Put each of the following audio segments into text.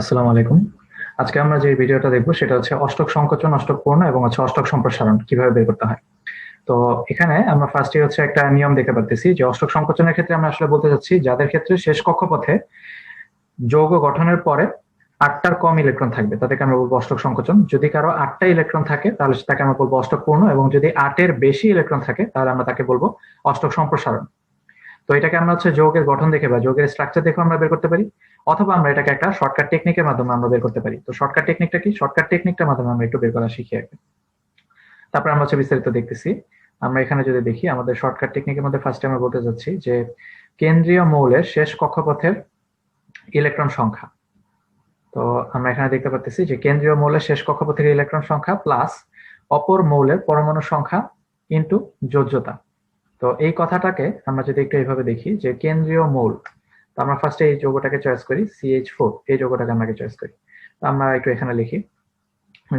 আসসালামু আলাইকুম। আজকে আমরা যে ভিডিওটা দেখব সেটা হচ্ছে অষ্টক সংকোচন, অষ্টক পূর্ণ এবং হচ্ছে অষ্টক সম্প্রসারণ কীভাবে বের করতে হয়। তো এখানে আমরা ফার্স্টে হচ্ছে একটা নিয়ম দেখতে পারতেছি যে অষ্টক সংকোচনের ক্ষেত্রে আমরা আসলে বলতে চাচ্ছি যাদের ক্ষেত্রে শেষ কক্ষপথে যৌগ গঠনের পরে আটটার কম ইলেকট্রন থাকবে, তাদেরকে আমরা বলব অষ্টক সংকোচন। যদি কারও আটটা ইলেকট্রন থাকে তাহলে তাকে আমরা বলব অষ্টক পূর্ণ এবং যদি আটের বেশি ইলেকট্রন থাকে তাহলে আমরা তাকে বলব অষ্টক সম্প্রসারণ। তো এটাকে আমরা হচ্ছে যোগের গঠন দেখে বা যোগের স্ট্রাকচার দেখে আমরা বের করতে পারি, অথবা আমরা এটাকে একটা শর্টকাট টেকনিকের মাধ্যমে আমরা বের করতে পারি। তো শর্টকাট টেকনিকটা কি? শর্টকাট টেকনিকটার মাধ্যমে আমরা একটু বের করা শিখি কি। তারপর আমরা হচ্ছে বিস্তারিত দেখতেছি। আমরা এখানে যদি দেখি, আমাদের শর্টকাট টেকনিকের মধ্যে ফার্স্টে আমরা বলতে যাচ্ছি যে কেন্দ্রীয় মৌলের শেষ কক্ষপথের ইলেকট্রন সংখ্যা। তো আমরা এখানে দেখতে পাচ্ছি যে কেন্দ্রীয় মৌলের শেষ কক্ষপথের ইলেকট্রন সংখ্যা প্লাস অপর মৌলের পরমাণু সংখ্যা ইন্টু যোজ্যতা তো এই কথাটাকে আমরা যদি একটু এইভাবে দেখি যে কেন্দ্রীয় মৌল তো আমরা ফার্স্টে এই যৌগটাকে চয়েস করি সিএইচ ফোর এই যৌগটাকে আমরা চয়েস করি। তো আমরা একটু এখানে লিখি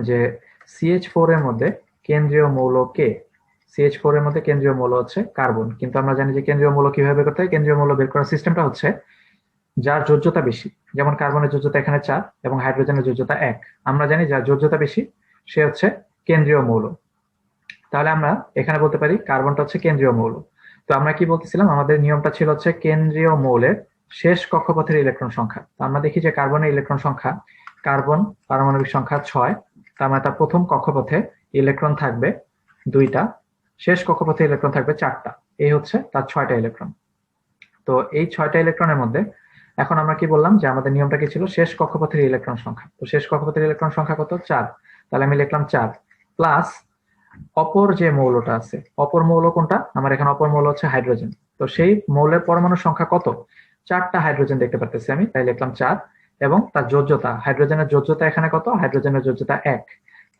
যে সিএইচ ফোর এর মধ্যে কেন্দ্রীয় মৌল কে? সিএইচ ফোর এর মধ্যে কেন্দ্রীয় মৌল হচ্ছে কার্বন। কিন্তু আমরা জানি যে কেন্দ্রীয় মৌল কীভাবে করতে হয়? কেন্দ্রীয় মৌল বের করার সিস্টেমটা হচ্ছে যার যোজ্যতা বেশি, যেমন কার্বনের যোজ্যতা এখানে চার এবং হাইড্রোজেনের যোজ্যতা এক। আমরা জানি যার যোজ্যতা বেশি, সে হচ্ছে কেন্দ্রীয় মৌল। তাহলে আমরা এখানে বলতে পারি কার্বনটা হচ্ছে কেন্দ্রীয় মৌল। তো আমরা কি বলতেছিলাম? আমাদের নিয়মটা ছিল হচ্ছে কেন্দ্রীয় মৌলের শেষ কক্ষপথের ইলেকট্রন সংখ্যা। তো আমরা দেখি যে কার্বনের ইলেকট্রন সংখ্যা, কার্বন পারমাণবিক সংখ্যা ছয়, তার মানে তার প্রথম কক্ষপথে ইলেকট্রন থাকবে দুইটা, শেষ কক্ষপথে ইলেকট্রন থাকবে চারটা। এই হচ্ছে তার ছয়টা ইলেকট্রন। তো এই ছয়টা ইলেকট্রনের মধ্যে এখন আমরা কি বললাম যে আমাদের নিয়মটা কি ছিল? শেষ কক্ষপথের ইলেকট্রন সংখ্যা। তো শেষ কক্ষপথের ইলেকট্রন সংখ্যা কত? চার। তাহলে আমি লিখলাম চার। প্লাস অপর যে মৌলটা আছে, অপর মৌল কোনটা? আমার এখানে অপর মৌল হচ্ছে হাইড্রোজেন। তো সেই মৌলের পরমাণু সংখ্যা কত? চারটা হাইড্রোজেন দেখতে পাচ্ছি আমি, তাই লিখলাম চার। এবং তার যোজ্যতা, হাইড্রোজেনের যোজ্যতা এখানে কত? হাইড্রোজেনের যোজ্যতা এক।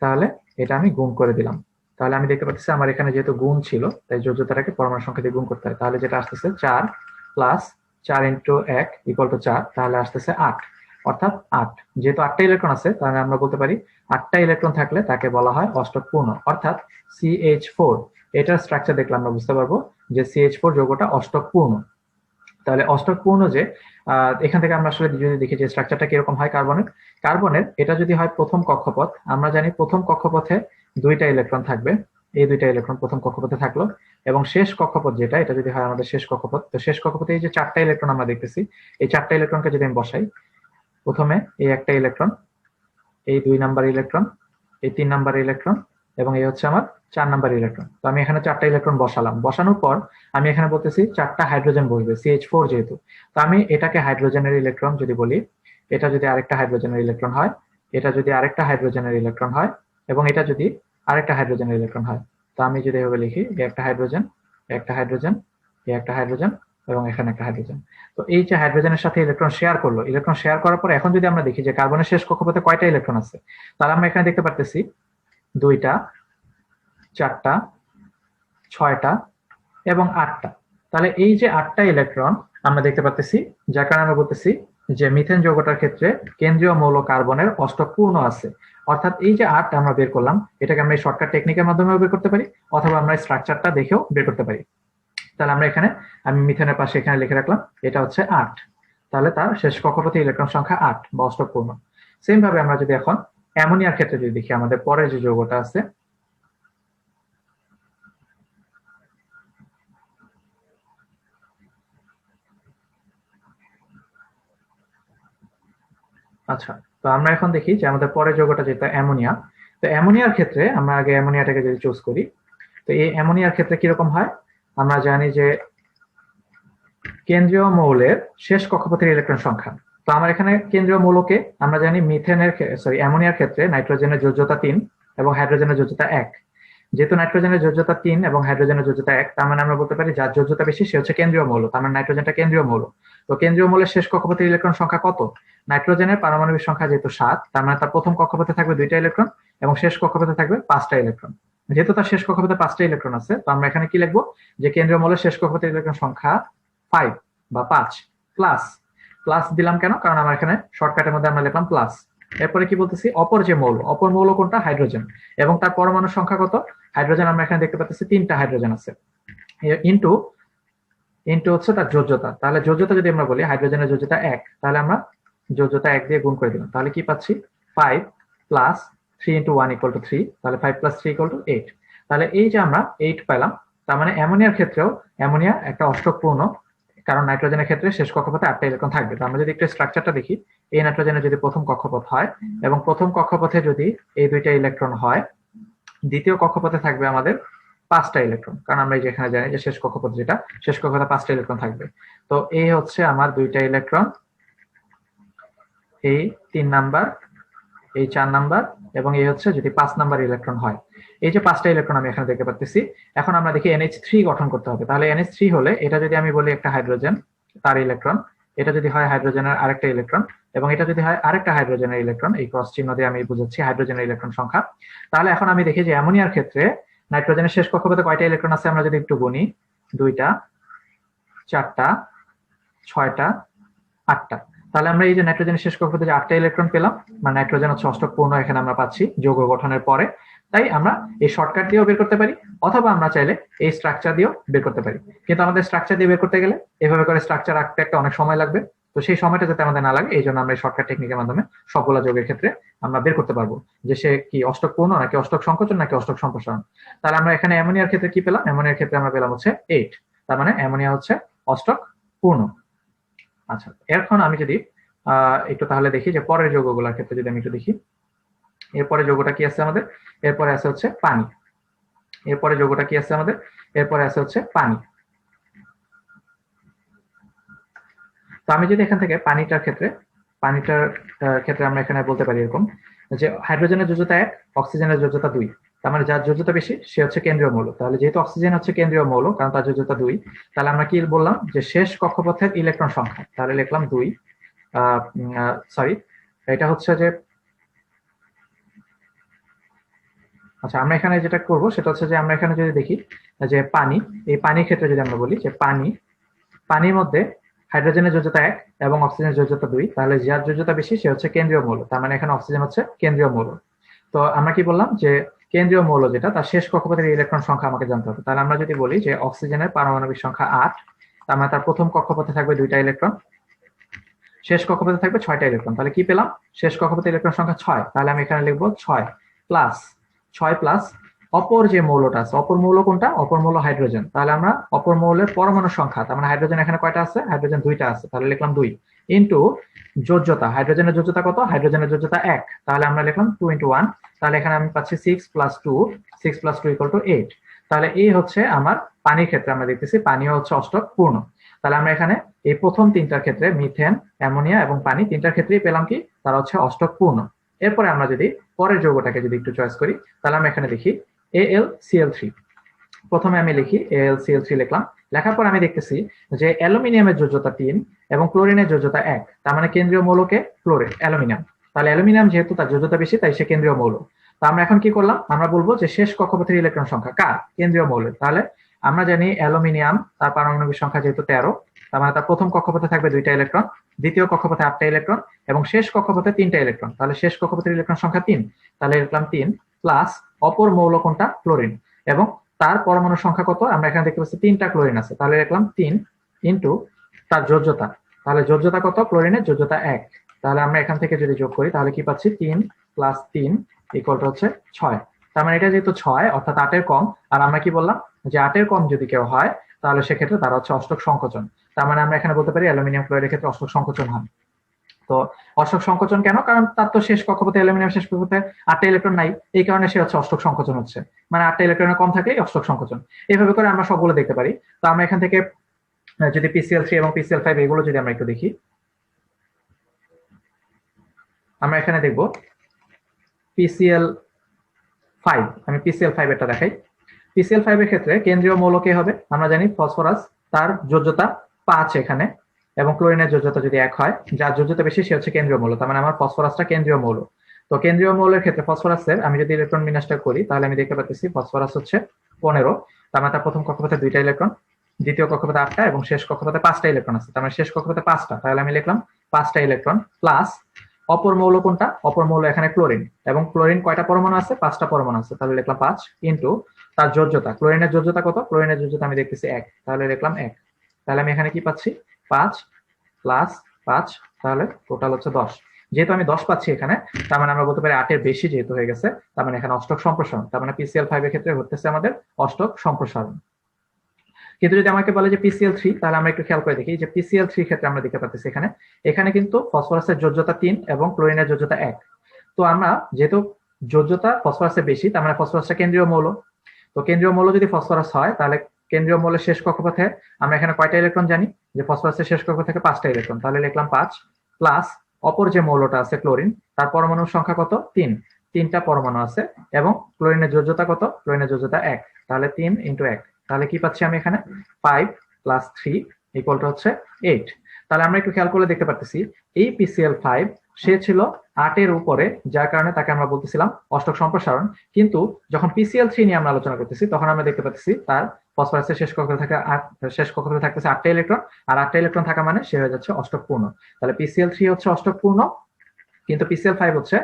তাহলে এটা আমি গুণ করে দিলাম। তাহলে আমি দেখতে পাচ্ছি আমার এখানে যেহেতু গুণ ছিল, তাই যোজ্যতাটাকে পরমাণু সংখ্যা দিয়ে গুণ করতে হয়। তাহলে যেটা আসতেছে, চার প্লাস চার ইন্টু এক ইকুয়াল টু চার, তাহলে আসতেছে আট। অর্থাৎ আট। যেহেতু আটটা ইলেকট্রন আছে, তাহলে আমরা বলতে পারি আটটা ইলেকট্রন থাকলে তাকে বলা হয় অষ্টক পূর্ণ। অর্থাৎ সিএইচ ফোর এটার স্ট্রাকচার দেখলে আমরা বুঝতে পারব যে সিএইচ ফোর যৌগটা অষ্টক পূর্ণ। তাহলে অষ্টক পূর্ণ যে এখান থেকে আমরা আসলে যদি দেখি যে স্ট্রাকচারটা কীরকম হয় কার্বনের কার্বনের এটা যদি হয় প্রথম কক্ষপথ, আমরা জানি প্রথম কক্ষপথে দুইটা ইলেকট্রন থাকবে। এই দুইটা ইলেকট্রন প্রথম কক্ষপথে থাকল এবং শেষ কক্ষপথ যেটা, এটা যদি হয় আমাদের শেষ কক্ষপথ, তো শেষ কক্ষপথে এই যে চারটা ইলেকট্রন আমরা দেখতেছি, এই চারটা ইলেকট্রনকে যদি আমি বসাই প্রথমে এই একটা ইলেকট্রন এই দুই নাম্বার ইলেকট্রন এই তিন নাম্বার ইলেকট্রন এবং এই হচ্ছে আমার চার নাম্বার ইলেকট্রন তো আমি এখানে চারটা ইলেকট্রন বসালাম। বসানোর পর আমি এখানে বলতেছি চারটা হাইড্রোজেন বসবে সিএইচ ফোর যেহেতু। তো আমি এটাকে হাইড্রোজেনের ইলেকট্রন যদি বলি, এটা যদি আরেকটা হাইড্রোজেনের ইলেকট্রন হয়, এটা যদি আরেকটা হাইড্রোজেনের ইলেকট্রন হয় এবং এটা যদি আরেকটা হাইড্রোজেনের ইলেকট্রন হয়। তো আমি যদি এভাবে লিখি একটা হাইড্রোজেন একটা হাইড্রোজেন একটা হাইড্রোজেন এবং এখানে একটা হাইড্রোজেন তো এই যে হাইড্রোজেনের সাথে ইলেকট্রন শেয়ার করল ইলেকট্রন শেয়ার করার পর এখন যদি আমরা দেখি যে কার্বনের শেষ কক্ষপথে কয়টা ইলেকট্রন আছে, তাহলে আমরা এখানে দেখতে পারতেছি দুইটা, চারটা, ছয়টা এবং আটটা। তাহলে এই যে আটটা ইলেকট্রন আমরা দেখতে পাচ্ছি যার কারণে আমরা বলতেছি যে মিথেন যৌগটার ক্ষেত্রে কেন্দ্রীয় মৌল কার্বনের অষ্টক পূর্ণ আছে। অর্থাৎ এই যে আট আমরা বের করলাম, এটাকে আমরা এই শর্টকাট টেকনিকের মাধ্যমে বের করতে পারি, অথবা আমরা স্ট্রাকচারটা দেখেও বের করতে পারি। তাহলে আমরা এখানে, আমি মিথেনের পাশে এখানে লিখে রাখলাম, এটা হচ্ছে আট। তাহলে তার শেষ কক্ষপথে ইলেকট্রন সংখ্যা আট, বা অষ্টক পূর্ণ সেম ভাবে আমরা যদি এখন অ্যামোনিয়ার ক্ষেত্রে যদি দেখি, আমাদের পরে যে যৌগটা আছে আচ্ছা তো আমরা এখন দেখি যে আমাদের পরের যৌগটা যেটা অ্যামোনিয়া, তো অ্যামোনিয়ার ক্ষেত্রে আমরা আগে অ্যামোনিয়াটাকে যদি চুজ করি, তো এই অ্যামোনিয়ার ক্ষেত্রে কীরকম হয়? আমরা জানি যে কেন্দ্রীয় মৌলের শেষ কক্ষপথের ইলেকট্রন সংখ্যা। তো আমার এখানে কেন্দ্রীয় মৌলকে আমরা জানি মিথেনের সরি অ্যামোনিয়ার ক্ষেত্রে নাইট্রোজেনের যোজ্যতা তিন এবং হাইড্রোজেনের যোজ্যতা এক। যেহেতু নাইট্রোজেনের যোজ্যতা তিন এবং হাইড্রোজেনের যোজ্যতা এক, তার মানে আমরা বলতে পারি যার যোজ্যতা বেশি সে হচ্ছে কেন্দ্রীয় মৌল, তার মানে নাইট্রোজেনটা কেন্দ্রীয় মৌল। তো কেন্দ্রীয় মৌলের শেষ কক্ষপথের ইলেকট্রন সংখ্যা কত? নাইট্রোজেনের পারমাণবিক সংখ্যা যেহেতু সাত, তার মানে তার প্রথম কক্ষপথে থাকবে দুইটা ইলেকট্রন এবং শেষ কক্ষপথে থাকবে পাঁচটা ইলেকট্রন। যেহেতু তার শেষ কক্ষপথে পাঁচটা ইলেকট্রন আছে, তো আমরা এখানে কি লিখব? যে কেন্দ্রীয় মৌলের শেষ কক্ষপথের ইলেকট্রন সংখ্যা ফাইভ বা পাঁচ প্লাস প্লাস দিলাম কেন? কারণ আমার এখানে শর্টকাটের মধ্যে আমরা লিখলাম প্লাস এরপরে কি বলতেছি? অপর যে মৌল, অপর মৌল কোনটা? হাইড্রোজেন এবং তার পরমাণু সংখ্যা কত? হাইড্রোজেন আমরা এখানে দেখতে পাচ্ছি তিনটা হাইড্রোজেন আছে। ইন্টু ইন্টু হচ্ছে তার যোজ্যতা। তাহলে যোজ্যতা যদি আমরা বলি হাইড্রোজেনের যোজ্যতা এক, তাহলে আমরা যোজ্যতা এক দিয়ে গুণ করে দিলাম। তাহলে কি পাচ্ছি? Five plus three into one equal to three তাহলে five plus three equal to eight তাহলে এই যে আমরা এইট পেলাম, তার মানে অ্যামোনিয়ার ক্ষেত্রেও অ্যামোনিয়া একটা অষ্টকপূর্ণ কারণ নাইট্রোজেনের ক্ষেত্রে শেষ কক্ষপথে আটটা ইলেকট্রন থাকবে। তো আমরা যদি একটু স্ট্রাকচারটা দেখি, এই নাইট্রোজেনের যদি প্রথম কক্ষপথ হয়, এবং প্রথম কক্ষপথে যদি এই দুইটা ইলেকট্রন হয়, দ্বিতীয় কক্ষপথে থাকবে আমাদের পাঁচটা ইলেকট্রন কারণ আমরা এই যে জানি যে শেষ কক্ষপথ যেটা, শেষ কক্ষপথে পাঁচটা ইলেকট্রন থাকবে। তো এই হচ্ছে আমার দুইটা ইলেকট্রন এই তিন নাম্বার এই চার নাম্বার এবং এই হচ্ছে যদি পাঁচ নাম্বার ইলেকট্রন হয়। এই যে পাঁচটা ইলেকট্রন আমি এখানে দেখতে পাচ্ছি এখন আমরা দেখি এনএইচ থ্রি গঠন করতে হবে। তাহলে এনএইচ থ্রি হলে এটা যদি আমি বলি একটা হাইড্রোজেন তার ইলেকট্রন এটা যদি হয় হাইড্রোজেনের আরেকটা ইলেকট্রন এবং এটা যদি হয় আরেকটা হাইড্রোজেনের ইলেকট্রন এই ক্রস চিহ্ন দিয়ে আমি বুঝাচ্ছি হাইড্রোজেনের ইলেকট্রন সংখ্যা। তাহলে এখন আমি দেখি যে অ্যামোনিয়ার ক্ষেত্রে নাইট্রোজেনের শেষ কক্ষপথে কয়টা ইলেকট্রন আছে আমরা যদি একটু গুনি, দুইটা, চারটা, ছয়টা, আটটা। তাহলে আমরা এই যে নাইট্রোজেনের শেষ কক্ষপথে যে আটটা ইলেকট্রন পেলাম মানে নাইট্রোজেন হচ্ছে অষ্টক পূর্ণ, এখানে আমরা পাচ্ছি যৌগ গঠনের পরে। তাই আমরা এই শর্টকাট দিয়েও বের করতে পারি, অথবা আমরা চাইলে এই স্ট্রাকচার দিয়েও বের করতে পারি। কিন্তু আমাদের স্ট্রাকচার দিয়ে বের করতে গেলে এভাবে করে স্ট্রাকচার আঁকতে একটা অনেক সময় লাগবে। তো সেই সময়টা যাতে আমাদের না লাগে, এই জন্য আমরা এই শর্টকাট টেকনিকের মাধ্যমে সবগুলা যোগের ক্ষেত্রে আমরা বের করতে পারব। যে সে কি অষ্টক পূর্ণ, নাকি অষ্টক সংকোচন, নাকি অষ্টক সম্প্রসারণ? তাহলে আমরা এখানে অ্যামোনিয়ার ক্ষেত্রে কি পেলাম? অ্যামোনিয়ার ক্ষেত্রে আমরা পেলাম হচ্ছে এইট তার মানে অ্যামোনিয়া হচ্ছে অষ্টক পূর্ণ। আচ্ছা এখন আমি যদি একটু তাহলে দেখি যে পরের যৌগগুলোর ক্ষেত্রে যদি আমি একটু দেখি। এরপরে যৌগটা কি আছে আমাদের? এরপরে আছে হচ্ছে পানি। এরপরে যৌগটা কি আছে আমাদের? এরপরে আছে হচ্ছে পানি। তো আমি যদি এখান থেকে পানিটার ক্ষেত্রে পানিটার ক্ষেত্রে আমরা এখানে বলতে পারি এরকম যে হাইড্রোজেনের যোজ্যতা এক, অক্সিজেনের যোজ্যতা দুই। তার মানে যার যোজ্যতা বেশি, সে হচ্ছে কেন্দ্রীয় মৌল। তাহলে যেহেতু অক্সিজেন হচ্ছে কেন্দ্রীয় মৌল, কারণ তার যোজ্যতা দুই, তাহলে আমরা কি বললাম যে শেষ কক্ষপথের ইলেকট্রন সংখ্যা, তাহলে লিখলাম দুই সরি এটা হচ্ছে যে আচ্ছা আমরা এখানে যেটা করব সেটা হচ্ছে যে আমরা এখানে যদি দেখি যে পানি, এই পানির ক্ষেত্রে যদি আমরা বলি যে পানি, পানির মধ্যে হাইড্রোজেনের যোজ্যতা এক এবং অক্সিজেনের যোজ্যতা দুই, তাহলে যার যোজ্যতা বেশি সে হচ্ছে কেন্দ্রীয় মৌল, তার মানে এখানে অক্সিজেন হচ্ছে কেন্দ্রীয় মৌল। তো আমরা কি বললাম যে কেন্দ্রীয় মৌল যেটা, তার শেষ কক্ষপথের ইলেকট্রন সংখ্যা আমাকে জানতে হবে। তাহলে আমরা যদি বলি যে অক্সিজেনের পারমাণবিক সংখ্যা আট, তার মানে তার প্রথম কক্ষপথে থাকবে দুইটা ইলেকট্রন শেষ কক্ষপথে থাকবে ছয়টা ইলেকট্রন তাহলে কি পেলাম? শেষ কক্ষপথে ইলেকট্রন সংখ্যা ছয়, তাহলে আমি এখানে লিখব ছয় প্লাস ছয় প্লাস অপর যে মৌলটা আছে, অপর মৌল কোনটা? অপর মৌল হাইড্রোজেন তাহলে আমরা অপর মৌলের পরমাণু সংখ্যা, তার মানে হাইড্রোজেন এখানে কয়টা আছে? হাইড্রোজেন দুইটা আছে। তাহলে লিখলাম দুই। ইন্টু যোজ্যতা হাইড্রোজেনের যোজ্যতা কত? হাইড্রোজেনের যোজ্যতা এক। তাহলে আমরা লিখলাম টু ইন্টু ওয়ান তাহলে এখানে আমি পাচ্ছি six plus two six plus two equal to eight তাহলে এই হচ্ছে আমার পানির ক্ষেত্রে আমরা দেখতেছি পানিও হচ্ছে অষ্টক পূর্ণ। তাহলে আমরা এখানে এই প্রথম তিনটার ক্ষেত্রে মিথেন অ্যামোনিয়া এবং পানি তিনটার ক্ষেত্রেই পেলাম কি? তারা হচ্ছে অষ্টক পূর্ণ। এরপরে আমরা যদি পরের যৌগটাকে যদি একটু চয়েস করি, তাহলে আমরা এখানে দেখি এল সিএল থ্রি প্রথমে আমি লিখি এ এল সিএল থ্রি লিখলাম। লেখার পর আমি দেখতেছি যে অ্যালুমিনিয়ামের যোজ্যতা তিন এবং ক্লোরিনের যোজ্যতা এক। তার মানে কেন্দ্রীয় মৌলকে ক্লোরিন, অ্যালুমিনিয়াম। তাহলে অ্যালুমিনিয়াম যেহেতু তার যোজ্যতা বেশি, তাই সে কেন্দ্রীয় মৌল। তো আমরা এখন কি করলাম? আমরা বলব যে শেষ কক্ষপথের ইলেকট্রন সংখ্যা কার? কেন্দ্রীয় মৌলের। তাহলে আমরা জানি অ্যালুমিনিয়াম, তার পারমাণবিক সংখ্যা যেহেতু তেরো, তার মানে তার প্রথম কক্ষপথে থাকবে দুইটা ইলেকট্রন, দ্বিতীয় কক্ষপথে আটটা ইলেকট্রন এবং শেষ কক্ষপথে তিনটা ইলেকট্রন। তাহলে শেষ কক্ষপথের ইলেকট্রন সংখ্যা তিন। তাহলে লিখলাম তিন, প্লাস অপর মৌল কোনটা? ক্লোরিন। এবং তার পরমাণু সংখ্যা কত? আমরা এখানে দেখতে পাচ্ছি তিনটা ক্লোরিন আছে। তাহলে লিখলাম তিন ইন্টু তার যোজ্যতা। তাহলে যোজ্যতা কত? ক্লোরিনের যোজ্যতা এক। তাহলে আমরা এখান থেকে যদি যোগ করি, তাহলে কি পাচ্ছি? তিন প্লাস তিন ইকুয়াল হচ্ছে ছয়। তার মানে এটা যেহেতু ছয়, অর্থাৎ আটের কম, আর আমরা কি বললাম? যে আটের কম যদি কেউ হয়, তাহলে সেক্ষেত্রে তারা হচ্ছে অষ্টক সংকোচন। তার মানে আমরা এখানে বলতে পারি অ্যালুমিনিয়াম ক্লোরাইডের ক্ষেত্রে অষ্টক সংকোচন হয়। তো অষ্টক সংকোচন কেন? কারণ তার তো শেষ কক্ষপথে অ্যালুমিনিয়াম শেষ কক্ষপথে আটটা ইলেকট্রন নাই, এই কারণে সে হচ্ছে অষ্টক সংকোচন হচ্ছে। মানে আটটা ইলেকট্রনের কম থাকে অষ্টক সংকোচন। এইভাবে করে আমরা সবগুলো দেখতে পারি। তো আমরা এখান থেকে যদি পিসিএল থ্রি এবং পিসিএল ফাইভ এগুলো যদি আমরা একটু দেখি। আমরা এখানে দেখব পিসিএল ফাইভ আমি পিসিএল ফাইভ এটা দেখাই। পিসিএল ফাইভ এর ক্ষেত্রে কেন্দ্রীয় মৌল কে হবে? আমরা জানি ফসফরাস, তার যোজ্যতা পাঁচ এখানে। এবং ক্লোরিনের যোজ্যতা যদি এক হয়, যার যোজ্যতা বেশি সে হচ্ছে কেন্দ্রীয় মৌল। তার মানে আমার ফসফরাসটা কেন্দ্রীয় মৌল। তো কেন্দ্রীয় মৌলের ক্ষেত্রে ফসফরাসের, আমি যদি ইলেকট্রন বিন্যাসটা করি, তাহলে আমি দেখতে পাচ্ছি ফসফরাস হচ্ছে পনেরো। তার মানে তার প্রথম কক্ষপথে দুইটা ইলেকট্রন, দ্বিতীয় কক্ষপথে আটটা এবং শেষ কক্ষপথে পাঁচটা ইলেকট্রন আছে। তার মানে শেষ কক্ষপথে পাঁচটা, তাহলে আমি লিখলাম পাঁচটা ইলেকট্রন প্লাস অপর মৌল কোনটা? অপর মৌল এখানে ক্লোরিন এবং ক্লোরিন কয়টা পরমাণু আছে? পাঁচটা পরমাণু আছে। তাহলে লিখলাম পাঁচ ইন্টু তার যোজ্যতা। ক্লোরিনের যোজ্যতা কত? ক্লোরিনের যোজ্যতা আমি দেখতেছি এক। তাহলে লিখলাম এক। তাহলে আমি এখানে কি পাচ্ছি? পাঁচ প্লাস পাঁচ, তাহলে টোটাল হচ্ছে দশ। যেহেতু আমি দশ পাচ্ছি এখানে, তার মানে আমরা বলতে পারি আটের বেশি যেহেতু হয়ে গেছে, তার মানে এখানে অষ্টক সম্প্রসারণ, তার মানে পিসিএল ফাইভ এর ক্ষেত্রে ঘটতেছে আমাদের অষ্টক সম্প্রসারণ। কিন্তু যদি আমাকে বলে যে পিসিএল থ্রি তাহলে আমরা একটু খেয়াল করে দেখি যে পিসিএল থ্রি ক্ষেত্রে আমরা দেখতে পাচ্ছি এখানে এখানে কিন্তু ফসফরাসের যোজ্যতা তিন এবং ক্লোরিনের যোজ্যতা এক। তো আমরা যেহেতু যোজ্যতা ফসফরাসের বেশি, তার মানে ফসফরাসটা কেন্দ্রীয় মৌল। তো কেন্দ্রীয় মৌল যদি ফসফরাস হয়, তাহলে কেন্দ্রীয় মৌলের শেষ কক্ষপথে আমরা এখানে কয়টা ইলেকট্রন জানি? যে ফসফরাসের শেষ কক্ষ থেকে পাঁচটা ইলেকট্রন। তাহলে লিখলাম পাঁচ প্লাস অপর যে মৌলটা আছে ক্লোরিন, তার পরমাণুর সংখ্যা কত? তিন। তিনটা পরমাণু আছে এবং ক্লোরিনের যোজ্যতা কত? ক্লোরিনের যোজ্যতা এক। তাহলে তিন ইন্টু এক। তাহলে কি পাচ্ছি আমি এখানে? Five plus three equal to হচ্ছে এইট। তাহলে আমরা একটু খেয়াল করলে দেখতে পাচ্ছি এই পিসিএল ফাইভ সে ছিল আটের উপরে, যার কারণে তাকে আমরা বলতেছিলাম অষ্টক সম্প্রসারণ। কিন্তু যখন পিসিএল থ্রি নিয়ে আমরা আলোচনা করতেছি, তখন আমরা দেখতে পাচ্ছি তার ফসফরাসের শেষ কক্ষে থাকে আট শেষ কক্ষে থাকতেছে আটটা ইলেকট্রন, আর আটটা ইলেকট্রন থাকা মানে সে হয়ে যাচ্ছে অষ্টক পূর্ণ তাহলে পিসিএল থ্রি হচ্ছে অষ্টক পূর্ণ কিন্তু পিসিএল ফাইভ হচ্ছে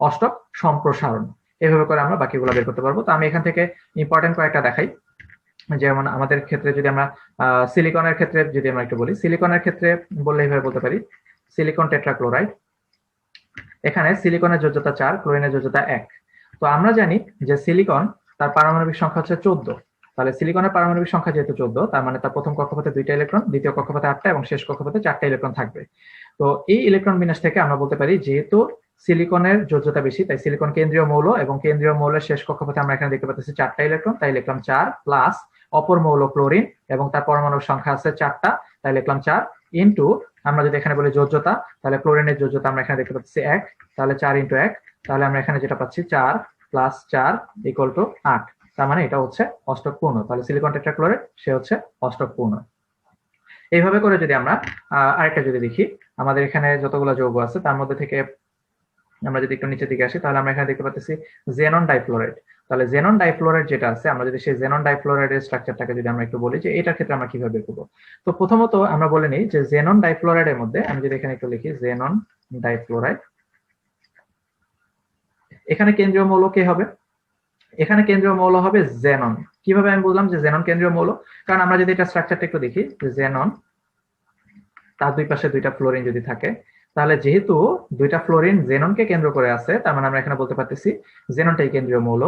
অষ্টক সম্প্রসারণ। এভাবে করে আমরা বাকিগুলো বের করতে পারব। তো আমি এখান থেকে ইম্পর্টেন্ট কয়েকটা দেখাই। যেমন আমাদের ক্ষেত্রে যদি আমরা সিলিকনের ক্ষেত্রে যদি আমরা একটু বলি সিলিকনের ক্ষেত্রে বললে এইভাবে বলতে পারি সিলিকন টেট্রাক্লোরাইড এখানে সিলিকনের যোজ্যতা চার ক্লোরিনের যোজ্যতা এক। তো আমরা জানি যে সিলিকন তার পারমাণবিক সংখ্যা হচ্ছে চোদ্দ। তাহলে সিলিকনের পারমাণবিক সংখ্যা যেহেতু চোদ্দ, তার মানে তার প্রথম কক্ষপথে দুইটা ইলেকট্রন দ্বিতীয় কক্ষপথে আটটা এবং শেষ কক্ষপথে চারটা ইলেকট্রন থাকবে। তো এই ইলেকট্রন বিন্যাস থেকে আমরা বলতে পারি, যেহেতু সিলিকনের যোজ্যতা বেশি, তাই সিলিকন কেন্দ্রীয় মৌল এবং কেন্দ্রীয় মৌলের শেষ কক্ষপথে আমরা এখানে দেখতে পাচ্ছি চারটা ইলেকট্রন তাই লিখলাম চার প্লাস অপর মৌল ক্লোরিন এবং তার পরমাণুর সংখ্যা আছে চারটা, তাই লিখলাম চার ইন্টু আমরা যদি এখানে বলি যোজ্যতা, তাহলে ক্লোরিনের যোজ্যতা আমরা এখানে দেখতে পাচ্ছি এক, তাহলে চার ইন্টু এক, তাহলে আমরা এখানে যেটা পাচ্ছি চার প্লাস চার ইকুয়াল টু আট। তার মানে এটা হচ্ছে অষ্টক পূর্ণ। তাহলে সিলিকন টেট্রাক্লোরাইড সে হচ্ছে অষ্টক পূর্ণ। এইভাবে করে যদি আমরা আরেকটা যদি দেখি, আমাদের এখানে যতগুলো যৌগ আছে, তার মধ্যে থেকে আমরা যদি একটু নিচের দিকে আসি, তাহলে আমরা এখানে দেখতে পাচ্ছি জেনন ডাইফ্লোরাইড তাহলে জেনন ডাইফ্লোরাইড যেটা আছে, আমরা যদি সেই জেনন ডাইফ্লোরাইডের স্ট্রাকচারটাকে যদি আমরা একটু বলি যে এটার ক্ষেত্রে আমরা কীভাবে বের করব? তো প্রথমত আমরা বলে নিই যে জেনন ডাইফ্লোরাইডের মধ্যে, আমি যদি এখানে একটু লিখি জেনন ডাইফ্লোরাইড এখানে কেন্দ্রীয় মৌল কে হবে? এখানে কেন্দ্রীয় মৌল হবে জেনন কীভাবে আমি বললাম যে জেনন কেন্দ্রীয় মৌল? কারণ আমরা যদি এটা স্ট্রাকচারটা একটু দেখি জেনন তার দুই পাশে দুইটা ফ্লোরিন যদি থাকে, তাহলে যেহেতু দুইটা ফ্লোরিন জেননকে কেন্দ্র করে আছে, তার মানে আমরা এখানে বলতে পারতেছি জেননটাই কেন্দ্রীয় মৌল।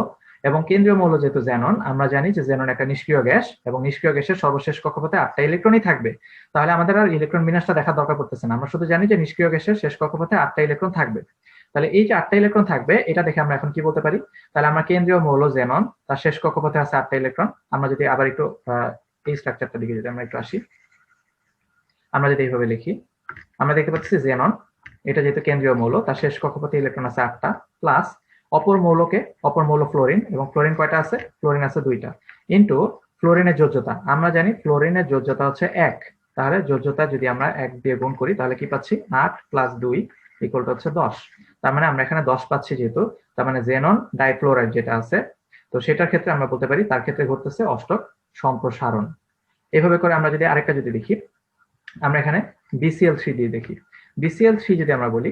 এবং কেন্দ্রীয় মৌল যেহেতু জেনন আমরা জানি যে জেনন একটা নিষ্ক্রিয় গ্যাস, এবং নিষ্ক্রিয় গ্যাসের সর্বশেষ কক্ষপথে আটটা ইলেকট্রনই থাকবে। তাহলে আমাদের আর ইলেকট্রন বিন্যাসটা দেখার দরকার পড়তেছে না। আমরা শুধু জানি যে নিষ্ক্রিয় গ্যাসের শেষ কক্ষপথে আটটা ইলেকট্রন থাকবে। তাহলে এই যে আটটা ইলেকট্রন থাকবে, এটা দেখে আমরা এখন কি বলতে পারি? তাহলে আমরা কেন্দ্রীয় মৌল জেনন তার শেষ কক্ষপথে আছে আটটা ইলেকট্রন আমরা যদি আবার একটু এই স্ট্রাকচারটা দিকে যদি আমরা একটু আসি। আমরা যদি এইভাবে লিখি, আমরা দেখতে পাচ্ছি জেনন এটা যেহেতু কেন্দ্রীয় মৌল, তার শেষ কক্ষপথে ইলেকট্রন আছে আটটা প্লাস অপর মৌলকে, অপর মৌল ফ্লোরিন এবং ফ্লোরিন কয়টা আছে? ফ্লোরিন আছে দুইটা। ইন্টু ফ্লোরিনের যোজ্যতা, আমরা জানি ফ্লোরিনের যোজ্যতা হচ্ছে এক। তাহলে যোজ্যতা যদি আমরা এক দিয়ে গুণ করি, তাহলে কি পাচ্ছি? আট প্লাস দুই ইকুয়াল হচ্ছে দশ। তার মানে আমরা এখানে দশ পাচ্ছি যেহেতু, তার মানে জেনন ডাইফ্লোরাইড যেটা আছে, তো সেটার ক্ষেত্রে আমরা বলতে পারি তার ক্ষেত্রে ঘটতেছে অষ্টক সম্প্রসারণ। এভাবে করে আমরা যদি আরেকটা যদি দেখি, আমরা এখানে বিসিএল থ্রি দিয়ে দেখি। বিসিএল থ্রি যদি আমরা বলি,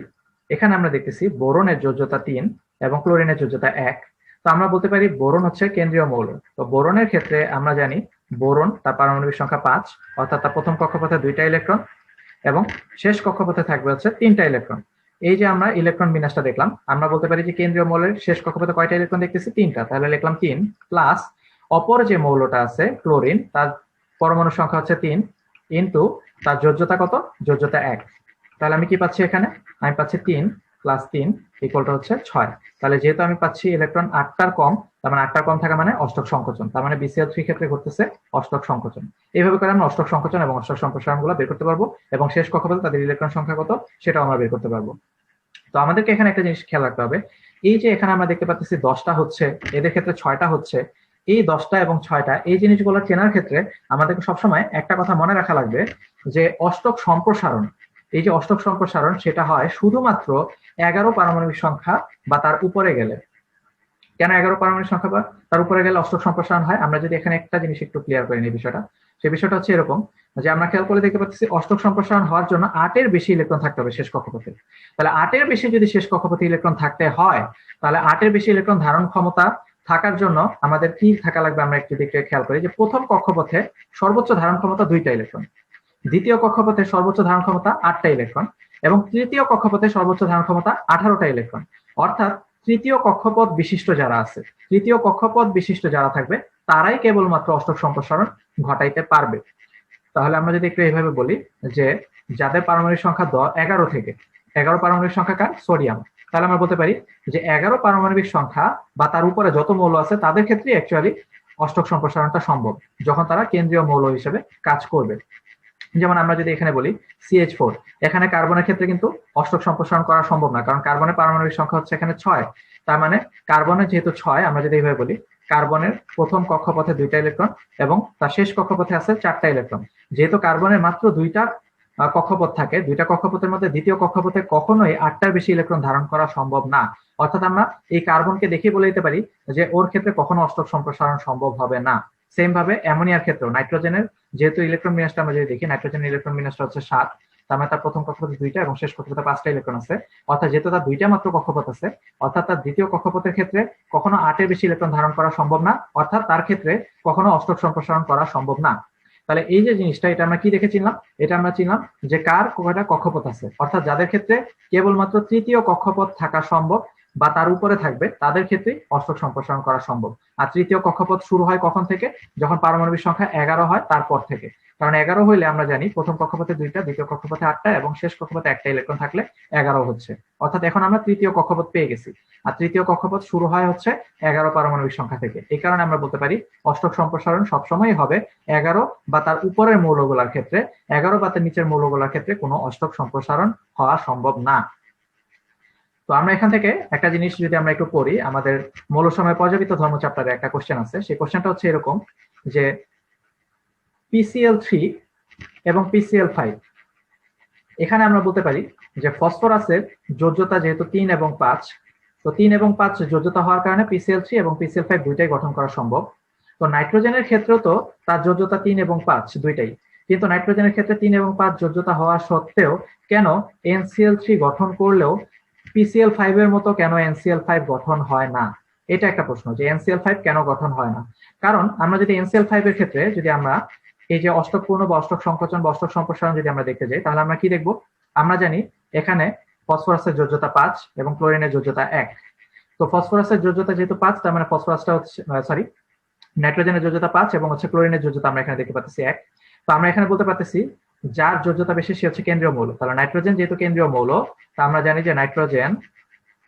এখানে আমরা দেখতেছি বোরনের যোজ্যতা তিন এবং ক্লোরিনের যোজ্যতা এক। তো আমরা বলতে পারি বোরন হচ্ছে কেন্দ্রীয় মৌল। তো বোরনের ক্ষেত্রে আমরা জানি বোরন তার পারমাণবিক সংখ্যা পাঁচ, অর্থাৎ তার প্রথম কক্ষপথে দুইটা ইলেকট্রন এবং শেষ কক্ষপথে থাকবে হচ্ছে তিনটা ইলেকট্রন। এই যে আমরা ইলেকট্রন বিন্যাসটা দেখলাম, আমরা বলতে পারি যে কেন্দ্রীয় মৌলের শেষ কক্ষপথে কয়টা ইলেকট্রন দেখতেছি? তিনটা। তাহলে লিখলাম তিন প্লাস অপর যে মৌলটা আছে ক্লোরিন তার পরমাণু সংখ্যা হচ্ছে তিন ইন্টু তার যোজ্যতা কত? যোজ্যতা এক। তাহলে আমি কি পাচ্ছি এখানে? আমি পাচ্ছি তিন প্লাস তিন ইকুয়ালটা হচ্ছে ছয়। তাহলে যেহেতু আমি পাচ্ছি ইলেকট্রন আটটার কম, তার মানে আটটার কম থাকা মানে অষ্টক সংকোচন। তার মানে বিসিএল থ্রি ক্ষেত্রে ঘটতেছে অষ্টক সংকোচন। এইভাবে করে আমরা অষ্টক সংকোচন এবং অষ্টক সম্প্রসারণগুলো বের করতে পারব এবং শেষ কক্ষপথে তাদের ইলেকট্রন সংখ্যা কত সেটাও আমরা বের করতে পারব। তো আমাদেরকে এখানে একটা জিনিস খেয়াল রাখতে হবে। এই যে এখানে আমরা দেখতে পাচ্ছি দশটা হচ্ছে, এদের ক্ষেত্রে ছয়টা হচ্ছে। এই দশটা এবং ছয়টা, এই জিনিসগুলো চেনার ক্ষেত্রে আমাদেরকে সবসময় একটা কথা মনে রাখা লাগবে যে অষ্টক সম্প্রসারণ এই যে অষ্টক সম্প্রসারণ সেটা হয় শুধুমাত্র এগারো পারমাণবিক সংখ্যা বা তার উপরে গেলে। কেন এগারো পারমাণবিক সংখ্যা বা তার উপরে গেলে অষ্টক সম্প্রসারণ হয়? আমরা যদি এখানে একটা জিনিস একটু ক্লিয়ার করি এই বিষয়টা, সেই বিষয়টা হচ্ছে এরকম যে আমরা খেয়াল করে দেখতে পাচ্ছি অষ্টক সম্প্রসারণ হওয়ার জন্য আটের বেশি ইলেকট্রন থাকতে হবে শেষ কক্ষপথে। তাহলে আটের বেশি যদি শেষ কক্ষপথে ইলেকট্রন থাকতে হয়, তাহলে আটের বেশি ইলেকট্রন ধারণ ক্ষমতা থাকার জন্য আমাদের কি থাকা লাগবে আমরা একটু দিকে খেয়াল করি যে প্রথম কক্ষপথে সর্বোচ্চ ধারণ ক্ষমতা দুইটা ইলেকট্রন দ্বিতীয় কক্ষপথে সর্বোচ্চ ধারণ ক্ষমতা আটটা ইলেকট্রন এবং তৃতীয় কক্ষপথে সর্বোচ্চ ধারণ ক্ষমতা আঠারোটা ইলেকট্রন। অর্থাৎ তৃতীয় কক্ষপথ বিশিষ্ট যারা আছে, তৃতীয় কক্ষপথ বিশিষ্ট যারা থাকবে, তারাই কেবলমাত্র অষ্টক সম্প্রসারণ ঘটাইতে পারবে। তাহলে আমরা যদি একটু এইভাবে বলি যে যাদের পারমাণবিক সংখ্যা দ, এগারো থেকে, এগারো পারমাণবিক সংখ্যা কার? সোডিয়াম। তাহলে আমরা বলতে পারি যে এগারো পারমাণবিক সংখ্যা বা তার উপরে যত মৌল আছে, তাদের ক্ষেত্রে অ্যাকচুয়ালি অষ্টক সম্প্রসারণটা সম্ভব, যখন তারা কেন্দ্রীয় মৌল হিসেবে কাজ করবে। যেমন আমরা যদি এখানে বলি সিএইচ ফোর এখানে কার্বনের ক্ষেত্রে কিন্তু অষ্টক সম্প্রসারণ করা সম্ভব না, কারণ কার্বনের পারমাণবিক সংখ্যা হচ্ছে এখানে ছয়। তার মানে কার্বনের যেহেতু ছয়, আমরা যদি এইভাবে বলি, কার্বনের প্রথম কক্ষপথে দুইটা ইলেকট্রন এবং তার শেষ কক্ষপথে আছে চারটা ইলেকট্রন। যেহেতু কার্বনের মাত্র দুইটা কক্ষপথ থাকে, দুইটা কক্ষপথের মধ্যে দ্বিতীয় কক্ষপথে কখনোই আটটার বেশি ইলেকট্রন ধারণ করা সম্ভব না। অর্থাৎ আমরা এই কার্বনকে দেখে বলে দিতে পারি যে ওর ক্ষেত্রে কখনো অষ্টক সম্প্রসারণ সম্ভব হবে না। সেম ভাবে অ্যামোনিয়ার ক্ষেত্রে নাইট্রোজেনের যেহেতু ইলেকট্রন বিন্যাসটা আমরা যদি দেখি, নাইট্রোজেনের ইলেকট্রন বিন্যাসটা হচ্ছে সাত, তার মানে তার প্রথম কক্ষপথে দুইটা এবং শেষ কক্ষপথে পাঁচটা ইলেকট্রন আছে। অর্থাৎ যেহেতু তার দুইটা মাত্র কক্ষপথ আছে, অর্থাৎ তার দ্বিতীয় কক্ষপথের ক্ষেত্রে কখনো আটের বেশি ইলেকট্রন ধারণ করা সম্ভব না, অর্থাৎ তার ক্ষেত্রে কখনো অষ্টক সম্প্রসারণ করা সম্ভব না। তাহলে এই যে জিনিসটা, এটা আমরা কি দেখে চিনলাম? এটা আমরা চিনলাম যে কার কয়টা কক্ষপথ আছে। অর্থাৎ যাদের ক্ষেত্রে কেবলমাত্র তৃতীয় কক্ষপথ থাকা সম্ভব বা তার উপরে থাকবে, তাদের ক্ষেত্রে অষ্টক সম্প্রসারণ করা সম্ভব। আর তৃতীয় কক্ষপথ শুরু হয় কখন থেকে? যখন পারমাণবিক সংখ্যা এগারো হয়, তারপর থেকে। কারণ এগারো হইলে আমরা জানি প্রথম কক্ষপথে দুইটা, দ্বিতীয় কক্ষপথে আটটা এবং শেষ কক্ষপথে একটা ইলেকট্রন থাকলে এগারো হচ্ছে। অর্থাৎ এখন আমরা তৃতীয় কক্ষপথ পেয়ে গেছি। আর তৃতীয় কক্ষপথ শুরু হয় হচ্ছে এগারো পারমাণবিক সংখ্যা থেকে। এই কারণে আমরা বলতে পারি অষ্টক সম্প্রসারণ সবসময় হবে এগারো বা তার উপরের মৌলগুলার ক্ষেত্রে। এগারো বা তার নিচের মৌলগুলার ক্ষেত্রে কোনো অষ্টক সম্প্রসারণ হওয়া সম্ভব না। তো আমরা এখান থেকে একটা জিনিস যদি আমরা একটু পড়ি, আমাদের মৌল সময় পর্যাপিত ধর্ম চ্যাপ্টারে একটা কোশ্চেন আছে। সেই কোশ্চেনটা হচ্ছে এরকম যে পিসিএল থ্রি এবং পিসিএল ফাইভ এখানে আমরা বলতে পারি যে ফসফরাসের যোজ্যতা যেহেতু তিন এবং পাঁচ, তো তিন এবং পাঁচ যোজ্যতা হওয়ার কারণে পিসিএল থ্রি এবং পিসিএল ফাইভ দুইটাই গঠন করা সম্ভব। তো নাইট্রোজেনের ক্ষেত্রেও তো তার যোজ্যতা তিন এবং পাঁচ দুইটাই। কিন্তু নাইট্রোজেনের ক্ষেত্রে তিন এবং পাঁচ যোজ্যতা হওয়া সত্ত্বেও কেন এনসিএল থ্রি গঠন করলেও পিসিএল ফাইভ এর মতো কেন এনসিএল ফাইভ গঠন হয় না? এটা একটা প্রশ্ন যে এনসিএল ফাইভ কেন গঠন হয় না? কারণ আমরা যদি এনসিএল ফাইভ এর ক্ষেত্রে যদি আমরা এই যে অষ্টক পূর্ণ বা অষ্টক সংকোচন বা অষ্টক সম্প্রসারণ যদি আমরা দেখতে যাই, তাহলে আমরা কি দেখব? আমরা জানি এখানে ফসফরাসের যোজ্যতা পাঁচ এবং ক্লোরিনের যোজ্যতা এক। তো ফসফরাসের যোজ্যতা যেহেতু পাঁচ, তার মানে ফসফরাসটা হচ্ছে সরি নাইট্রোজেনের যোজ্যতা পাঁচ এবং হচ্ছে ক্লোরিনের যোজ্যতা আমরা এখানে দেখতে পাচ্ছি এক। তো আমরা এখানে বলতে পারতেছি যার যোজ্যতা বেশি সে হচ্ছে কেন্দ্রীয় মৌল। তাহলে নাইট্রোজেন যেহেতু কেন্দ্রীয় মৌল, তা আমরা জানি যে নাইট্রোজেন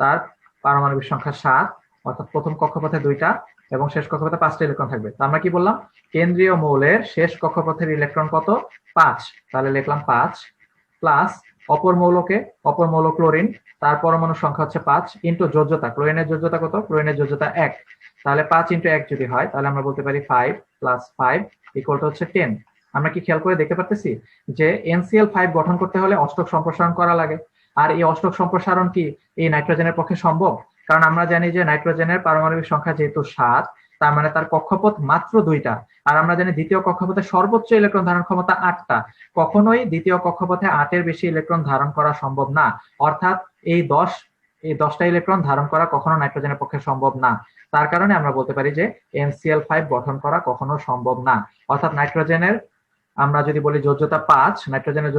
তার পারমাণবিক সংখ্যা সাত, অর্থাৎ প্রথম কক্ষপথে দুইটা এবং শেষ কক্ষপথে পাঁচটা ইলেকট্রন থাকবে। তো আমরা কি বললাম? কেন্দ্রীয় মৌলের শেষ কক্ষপথের ইলেকট্রন কত? পাঁচ। তাহলে লিখলাম পাঁচ প্লাস অপর মৌলকে, অপর মৌল ক্লোরিন, তার পরমাণু সংখ্যা হচ্ছে পাঁচ ইন্টু যোজ্যতা। ক্লোরিনের যোজ্যতা কত? ক্লোরিনের যোজ্যতা এক। তাহলে পাঁচ ইন্টু এক যদি হয়, তাহলে আমরা বলতে পারি five plus five equal to হচ্ছে টেন আমরা কি খেয়াল করে দেখতে পারতেছি? যে এনসিএল ফাইভ গঠন করতে হলে অষ্টক সম্প্রসারণ করা লাগে। আর এই অষ্টক সম্প্রসারণ কি এই নাইট্রোজেনের পক্ষে সম্ভব? কারণ আমরা জানি যে নাইট্রোজেনের পারমাণবিক সংখ্যা যেহেতু সাত, তার মানে তার কক্ষপথ মাত্র দুইটা। আর আমরা জানি দ্বিতীয় কক্ষপথে সর্বোচ্চ ইলেকট্রন ধারণ ক্ষমতা আটটা। কখনোই দ্বিতীয় কক্ষপথে আটের বেশি ইলেকট্রন ধারণ করা সম্ভব না। অর্থাৎ এই দশ, এই দশটা ইলেকট্রন ধারণ করা কখনো নাইট্রোজেনের পক্ষে সম্ভব না। তার কারণে আমরা বলতে পারি যে এনসিএল ফাইভ গঠন করা কখনো সম্ভব না। অর্থাৎ নাইট্রোজেনের আমরা যদি বলি যোজ্যতা পাঁচ নাইট্রোজেনের